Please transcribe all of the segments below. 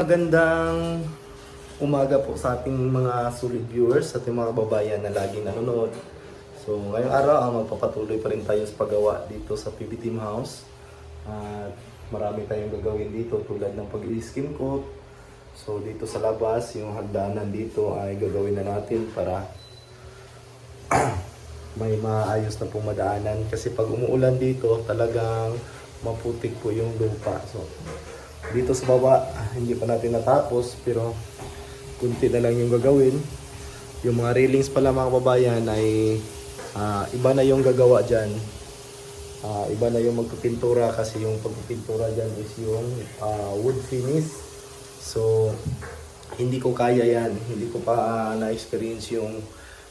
Magandang umaga po sa ating mga solid viewers, sa ating mga babayan na laging nanonood. So ngayong araw, ah, magpapatuloy pa rin tayo sa paggawa dito sa PB Team House. At marami tayong gagawin dito tulad ng pag-i-skim coat. So dito sa labas, yung hagdanan dito ay gagawin na natin para may maayos na pong madaanan. Kasi pag umuulan dito, talagang maputik po yung lupa. So dito sa baba, hindi pa natin natapos pero kunti na lang yung gagawin. Yung mga railings pala mga kababayan ay ah, iba na yung gagawa dyan. Ah, iba na yung magpipintura kasi yung pagpipintura dyan is yung ah, wood finish. So, hindi ko kaya yan. Hindi ko pa ah, na-experience yung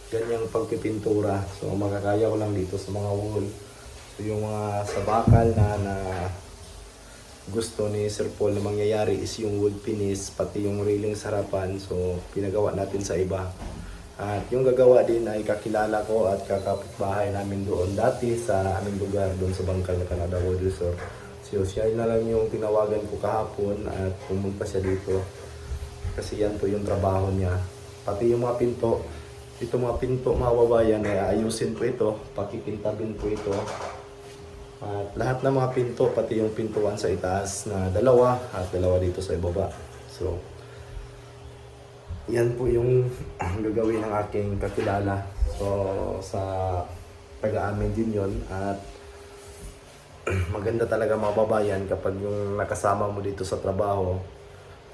ganyang pagpipintura. So, makakaya ko lang dito sa mga wall. So, yung mga sa bakal na na gusto ni Sir Paul na mangyayari is yung wood finish, pati yung railing sa harapan. So, pinagawa natin sa iba. At yung gagawa din ay kakilala ko at kakapitbahay namin doon dati sa aming lugar doon sa Bangkal na Canada World Resort. So, siya na lang yung tinawagan ko kahapon at pumunta siya dito. Kasi yan po yung trabaho niya. Pati yung mga pinto, ito mga pinto mga babayan, ay ayusin po ito, pakipintabin po ito. At lahat ng mga pinto, pati yung pintuan sa itaas na dalawa at dalawa dito sa ibaba. So, yan po yung gagawin ng aking kakilala. So, sa taga-amin din yon At maganda talaga mga babayan kapag yung nakasama mo dito sa trabaho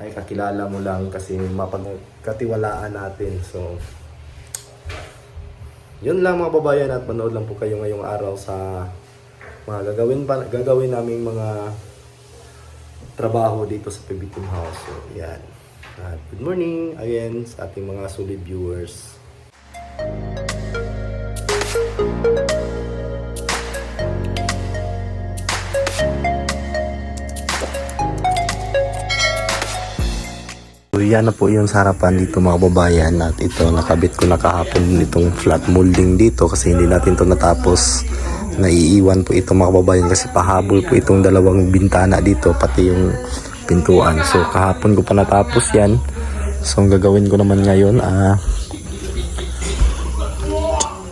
ay kakilala mo lang kasi mapagkatiwalaan natin. So, yun lang mga babayan at manood lang po kayo ngayong araw sa mga gagawin pa gagawin naming mga trabaho dito sa Team House. So, yan. At good morning again sa ating mga solid viewers. So, yan na po yung sa harapan dito mga babayan at ito nakabit ko na kahapon itong flat molding dito kasi hindi natin to natapos naiiwan po ito mga kababayan kasi pahabol po itong dalawang bintana dito pati yung pintuan. So kahapon ko pa natapos yan. So ang gagawin ko naman ngayon ah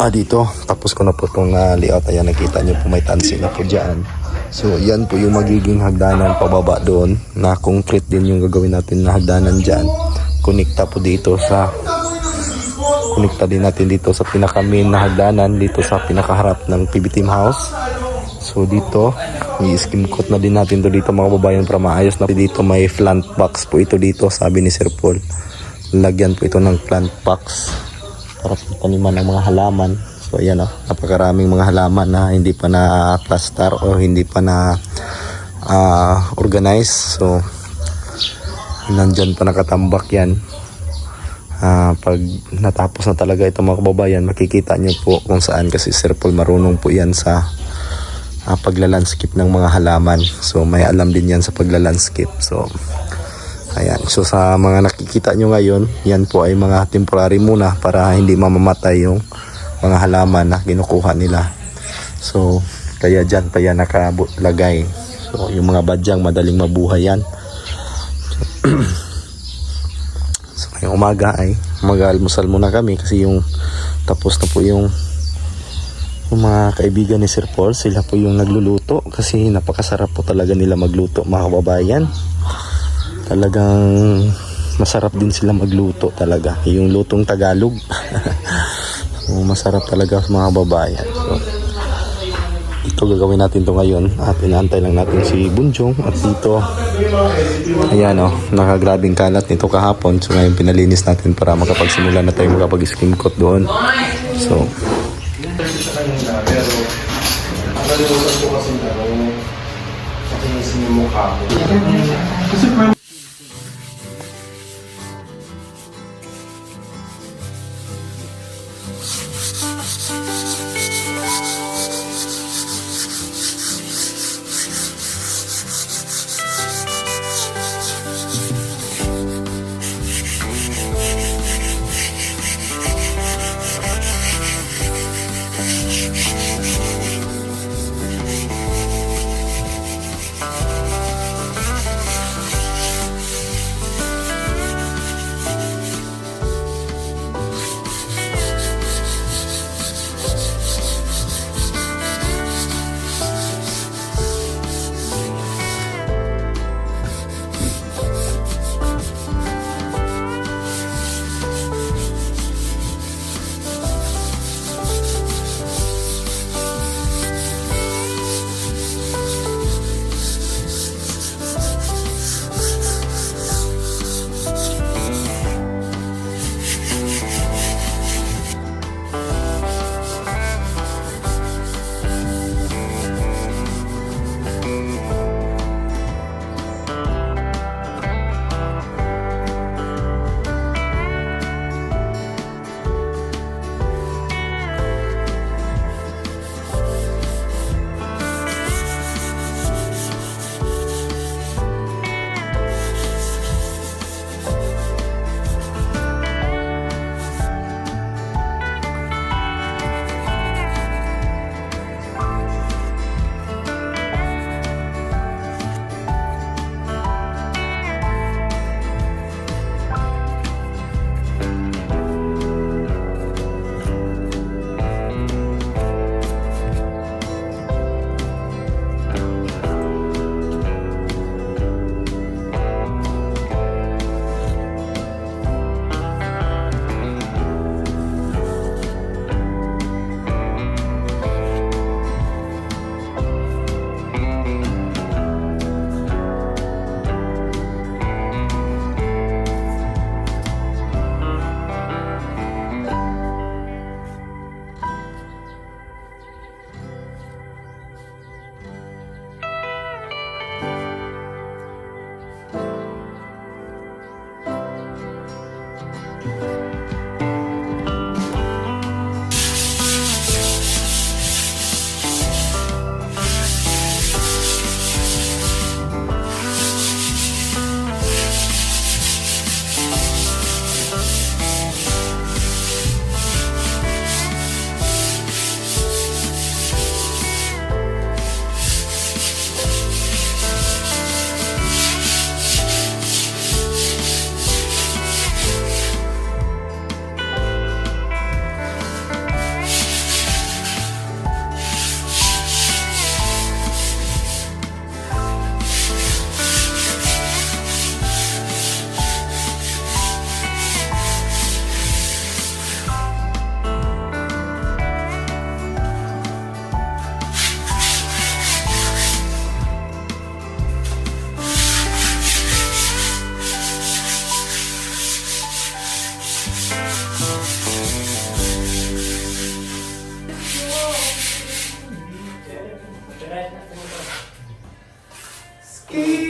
ah dito. Tapos ko na po itong uh, layout. Ayan nakita nyo po may tansi na po dyan. So yan po yung magiging hagdanan pababa doon. Na concrete din yung gagawin natin na hagdanan dyan. Connecta po dito sa Kunikta din natin dito sa pinaka main na hagdanan dito sa pinakaharap ng PB Team House. So dito, i-skim coat na din natin to dito mga babayan para maayos na dito may plant box po ito dito sabi ni Sir Paul. Lagyan po ito ng plant box para paniman ng mga halaman. So ayan o, napakaraming mga halaman na hindi pa na plaster o hindi pa na ah, organize. So nandyan pa nakatambak yan. Ah, pag natapos na talaga ito mga kababayan, makikita nyo po kung saan kasi Sir Paul marunong po yan sa uh, paglalanskip ng mga halaman. So may alam din yan sa paglalanskip. So ayan. So sa mga nakikita nyo ngayon, yan po ay mga temporary muna para hindi mamamatay yung mga halaman na kinukuha nila. So kaya dyan pa yan nakalagay. So yung mga badyang madaling mabuhay yan. Ngayong umaga ay mag-almusal muna kami kasi yung tapos na po yung, yung mga kaibigan ni Sir Paul. Sila po yung nagluluto kasi napakasarap po talaga nila magluto mga kababayan. Talagang masarap din sila magluto talaga. Yung lutong Tagalog. masarap talaga mga babayan. So, ito gagawin natin to ngayon. At inaantay lang natin si Bunjong. At dito ayan o oh, nakagrabing kalat nito kahapon. So ngayon pinalinis natin para makapagsimula na tayo makapag-skim coat doon. So kasi yung mukha ko. Kasi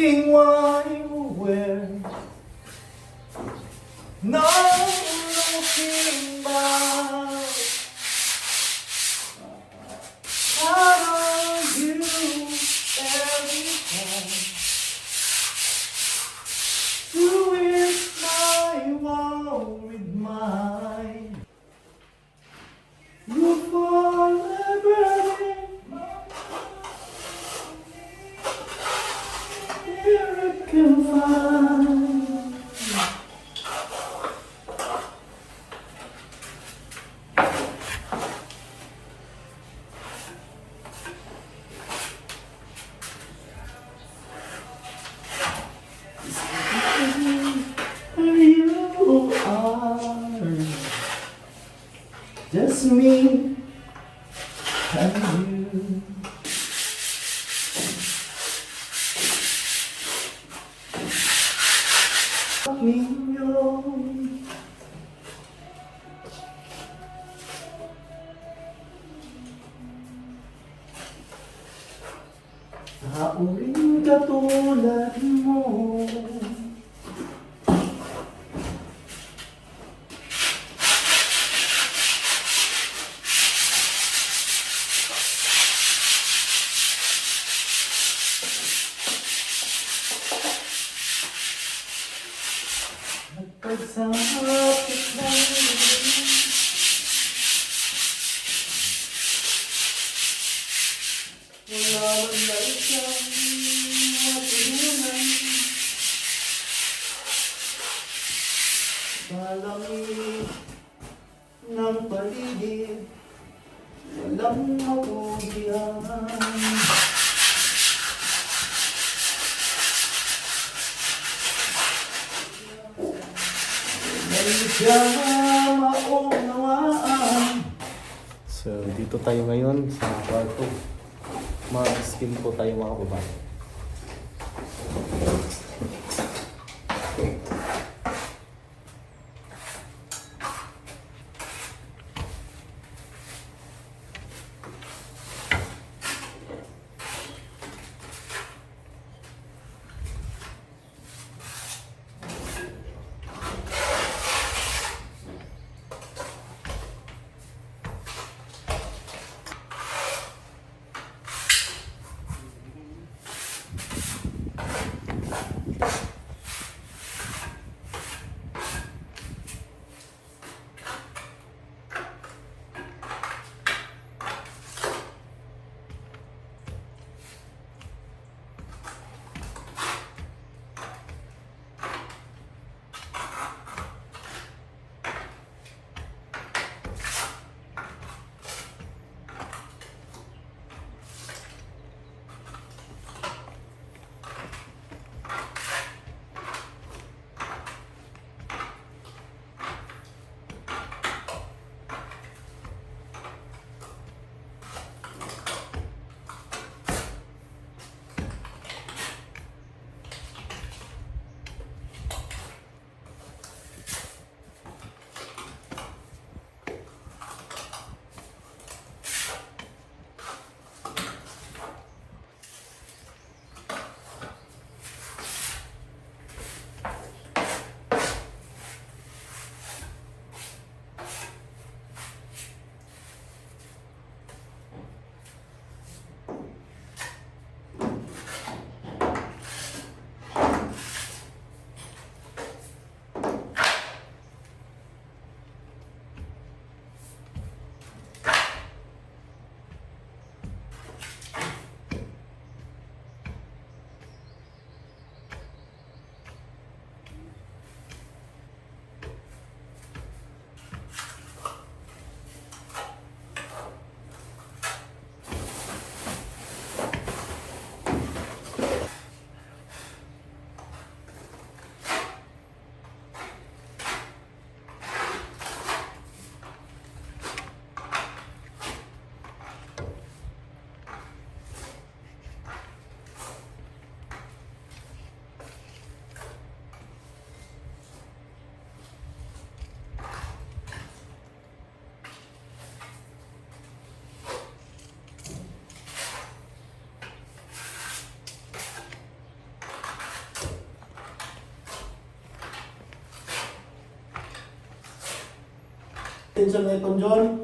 thinking why? coluna. So, dito tayo ngayon sa kwarto. Mag-skin po tayo mga kapatid. Na itong John.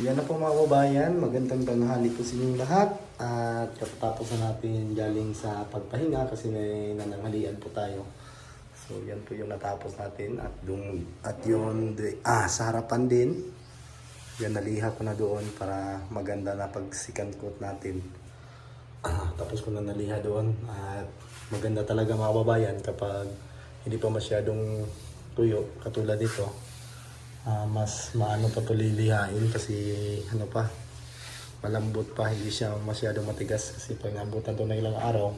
Yan na po mga kababayan, magandang tanghali po sa inyong lahat. At katatapos na natin galing sa pagpahinga kasi may nananghalian po tayo. So yan po yung natapos natin at yung, at yun, di- ah, sa harapan din. Yan naliha ko na doon para maganda na pagsikan coat natin. Ah, tapos ko na naliha doon at maganda talaga mga kababayan kapag hindi pa masyadong tuyo katulad dito Ah, mas maano pa to lilihain kasi ano pa malambot pa. Hindi siya masyado matigas kasi pag nabutan to na ilang araw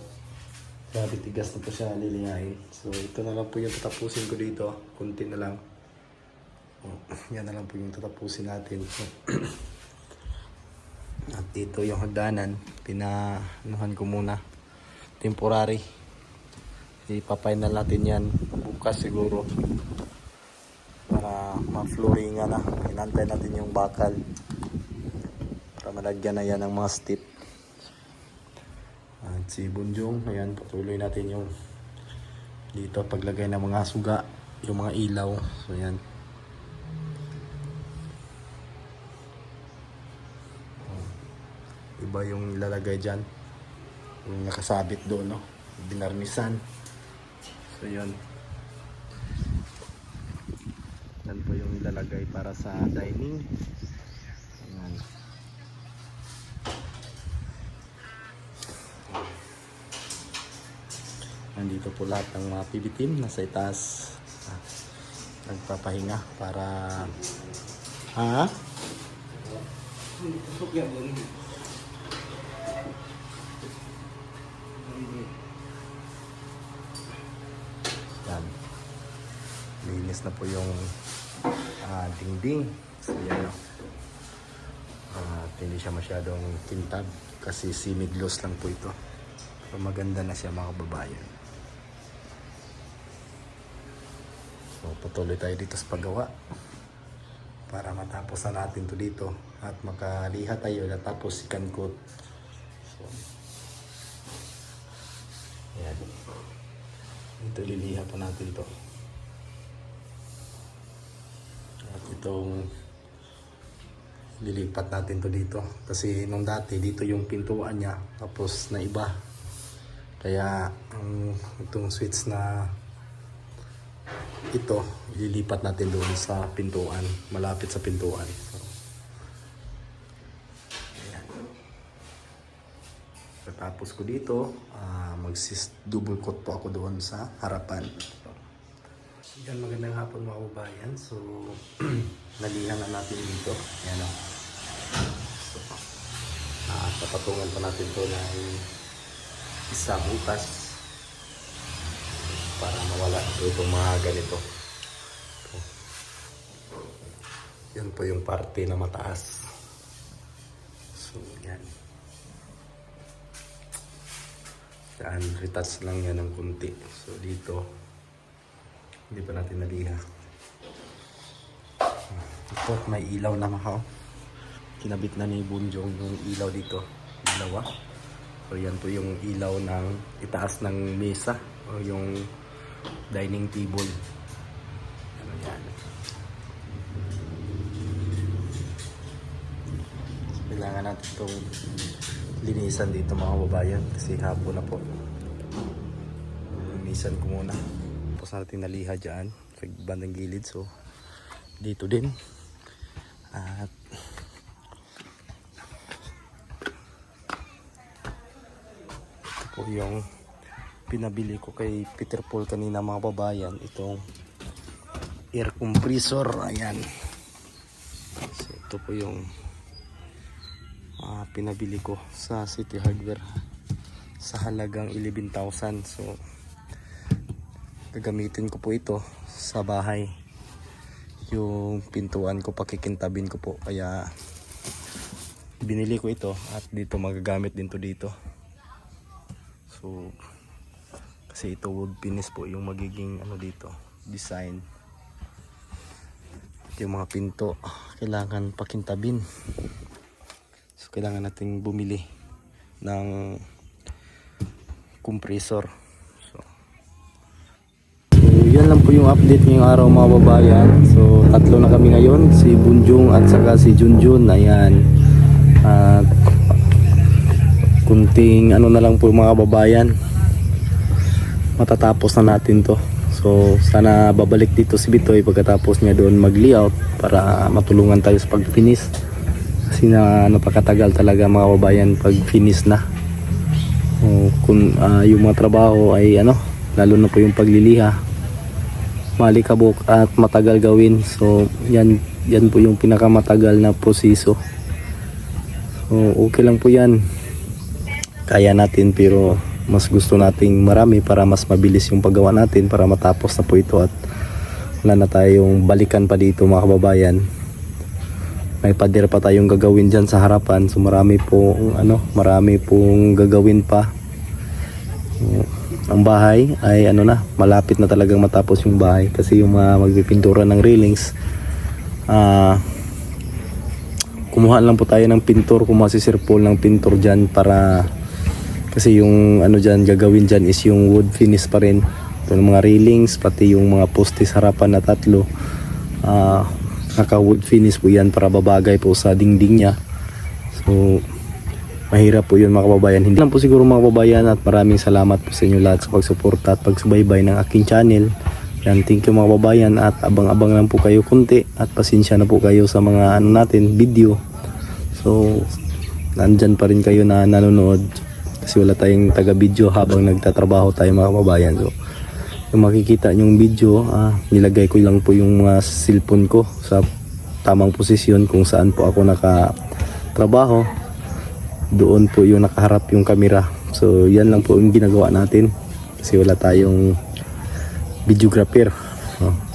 grabe tigas na po siya lilihain. So ito na lang po yung tatapusin ko dito. Kunti na lang. Oh, yan na lang po yung tatapusin natin. At dito yung hagdanan. Pinanuhan ko muna. Temporary. Ipapay na natin yan. Bukas siguro para ma-flooringan na. Inantay natin yung bakal para malagyan na yan ng mga step. At si Bunjong, ayan, patuloy natin yung dito paglagay ng mga suga, yung mga ilaw. So yan. Iba yung ilalagay dyan. Yung nakasabit doon, no? Binarnisan. So yun. Yan po yung ilalagay sa dining. Ayan. Nandito po lahat ng mga PB team nasa itaas. Ah, nagpapahinga para... Ha? Yan. Linis na po yung ah, dingding. So yan o. At hindi siya masyadong kintab kasi simid gloss lang po ito. So maganda na siya mga kababayan. So patuloy tayo dito sa paggawa para matapos na natin to dito at makaliha tayo at tapos sikan coat. So, yan. Ito liliha pa natin to. At itong lilipat natin to dito. Kasi nung dati dito yung pintuan niya tapos na iba. Kaya ang itong switch na ito ililipat natin doon sa pintuan. Malapit sa pintuan. So. Pagkatapos ko dito, ah, magsis double coat po ako doon sa harapan. Yan, magandang hapon mga kababayan. So, nalihan na natin dito. Yan o. So, ah, tapatungan pa natin to ng isang butas para mawala ito itong mga ganito. Ito. Yan po yung parte na mataas. So, yan. Yan, retouch lang yan ng kunti. So, dito, hindi pa natin naliha. Ito, may ilaw na makaw. Kinabit na ni Bunjong yung ilaw dito. Dalawa. So, yan po yung ilaw ng itaas ng mesa o yung dining table. Ano yan. Kailangan natin itong linisan dito mga kababayan kasi hapon na po. Linisan ko muna. Tapos natin naliha dyan. bandang gilid. So, dito din. At ito po yung pinabili ko kay Peter Paul kanina mga babayan. Itong air compressor. Ayan. So, ito po yung ah, pinabili ko sa City Hardware sa halagang 11,000. So, gagamitin ko po ito sa bahay. Yung pintuan ko, pakikintabin ko po. Kaya, binili ko ito at dito magagamit din to dito. So, kasi ito wood finish po yung magiging ano dito, design. Yung mga pinto, kailangan pakintabin. So, kailangan nating bumili ng compressor. Yan lang po yung update ngayong araw mga babayan. So, tatlo na kami ngayon. Si Bunjung at saka si Junjun. Ayan. At kunting ano na lang po mga babayan. Matatapos na natin to. So, sana babalik dito si Bitoy pagkatapos niya doon mag-layout para matulungan tayo sa pag-finish. Kasi na napakatagal talaga mga babayan pag finish na. O, kung ah, yung mga trabaho ay ano, lalo na po yung pagliliha. Malikabok at matagal gawin. So, yan yan po yung pinakamatagal na proseso. So, okay lang po yan. Kaya natin pero mas gusto nating marami para mas mabilis yung paggawa natin para matapos na po ito at wala na tayong balikan pa dito mga kababayan may pader pa tayong gagawin dyan sa harapan so marami pong ano marami pong gagawin pa ang bahay ay ano na malapit na talagang matapos yung bahay kasi yung mga magpipintura ng railings ah kumuha lang po tayo ng pintor kumuha si Sir Paul ng pintor dyan para kasi yung ano dyan gagawin dyan is yung wood finish pa rin. Ito yung mga railings pati yung mga poste sa harapan na tatlo. Ah naka wood finish po yan para babagay po sa dingding niya. So mahirap po yun mga kababayan. Hindi lang po siguro mga kababayan at maraming salamat po sa inyo lahat sa pagsuporta at pagsubaybay ng aking channel. Yan thank you mga kababayan at abang-abang lang po kayo kunti at pasensya na po kayo sa mga ano natin video. So nandyan pa rin kayo na nanonood kasi wala tayong taga video habang nagtatrabaho tayo mga kababayan. So yung makikita yung video ah, nilagay ko lang po yung mga cellphone ko sa tamang posisyon kung saan po ako nakatrabaho doon po yung nakaharap yung camera. So yan lang po yung ginagawa natin. Kasi wala tayong videographer.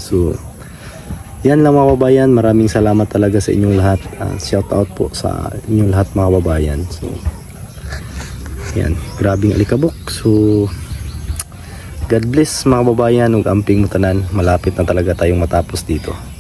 So yan lang mga kababayan. Maraming salamat talaga sa inyong lahat. Ah, shout out po sa inyong lahat mga kababayan. So yan. Grabing alikabok. So God bless mga kababayan. Ug amping mutanan. Malapit na talaga tayong matapos dito